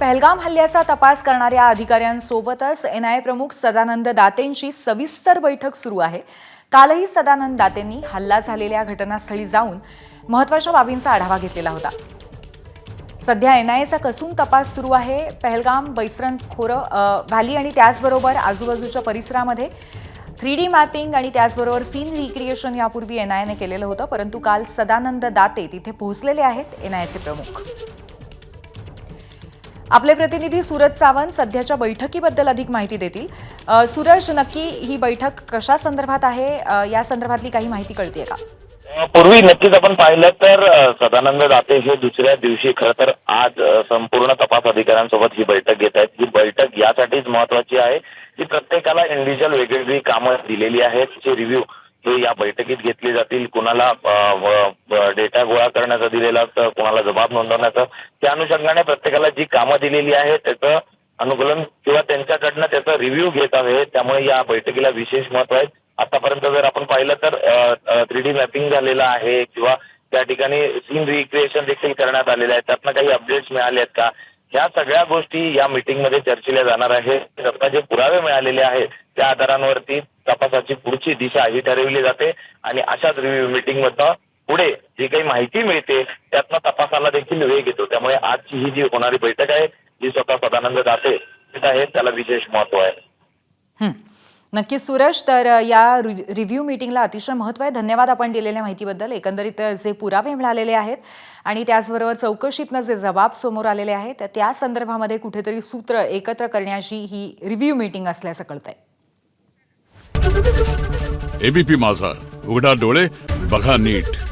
पहलगाम हल्ल्याचा तपास करणाऱ्या अधिकाऱ्यांसोबतच एन आय प्रमुख सदानंद दातेंची सविस्तर बैठक सुरू आहे. कालही सदानंद दातेंनी हल्ला झालेल्या घटनास्थळी जाऊन महत्त्वाच्या बाबींचा आढावा घेतलेला होता. सध्या एन आयचा कसून तपास सुरू आहे. पहलगाम बैसरण खोरं व्हॅली आणि त्याचबरोबर आजूबाजूच्या परिसरामध्ये थ्री डी मॅपिंग आणि त्याचबरोबर सीन रिक्रिएशन यापूर्वी एन आयने केलेलं होतं परंतु काल सदानंद दाते तिथे पोहोचलेले आहेत एन आयचे प्रमुख. आपले प्रतिनिधी सूरज सावंत सध्याच्या बैठकीबद्दल अधिक माहिती देतील. सूरज नक्की ही बैठक कशा संदर्भात आहे? या संदर्भातली काही माहिती कळतीये का? पूर्वी नक्कीच आपण पाहिलं तर सदानंद दाते हे दुसऱ्या दिवशी खरं तर आज संपूर्ण तपास अधिकाऱ्यांसोबत ही बैठक घेत आहेत. ही बैठक यासाठीच महत्वाची आहे की प्रत्येकाला इंडिव्हिज्युअल वेगवेगळी कामं दिलेली आहेत तिचे रिव्ह्यू हे या बैठकीत घेतली जातील कुणाला डेटा गोळा करण्याचा दिलेला असतं कुणाला जबाब नोंदवण्याचं त्या अनुषंगाने प्रत्येकाला जी कामं दिलेली आहेत त्याचं अनुकूलन किंवा त्यांच्याकडनं त्याचा रिव्ह्यू घेत आहे त्यामुळे या बैठकीला विशेष महत्त्व आहे. आतापर्यंत जर आपण पाहिलं तर थ्री डी मॅपिंग झालेलं आहे किंवा त्या ठिकाणी सीन रिक्रिएशन देखील करण्यात आलेलं आहे. त्यातनं काही अपडेट्स मिळाले आहेत का? ह्या सगळ्या गोष्टी या मीटिंगमध्ये चर्चेल्या जाणार आहेत. आता जे पुरावे मिळालेले आहेत त्या आधारांवरती तपासाची पुढची दिशा ही ठरविली जाते आणि अशाच रिव्ह्यू मीटिंगमधनं पुढे जी काही माहिती मिळते त्यातनं तपासाला देखील वेग येतो. त्यामुळे आजची ही जी होणारी बैठक आहे जी स्वतः सदानंद दाते आहे त्याला विशेष महत्त्व आहे. नक्की सुरेश सूरज तर या रि- रिव्ह्यू मीटिंगला अतिशय महत्त्व आहे धन्यवाद आपण दिलेल्या माहितीबद्दल. एकंदरीत जे पुरावे मिळालेले आहेत आणि त्याचबरोबर चौकशीतनं जे जबाब समोर आलेले आहेत त्या संदर्भामध्ये कुठेतरी सूत्र एकत्र करण्याची ही रिव्ह्यू मीटिंग असल्याचं कळत आहे एबीपी माझा. उघडा डोळे बघा नीट.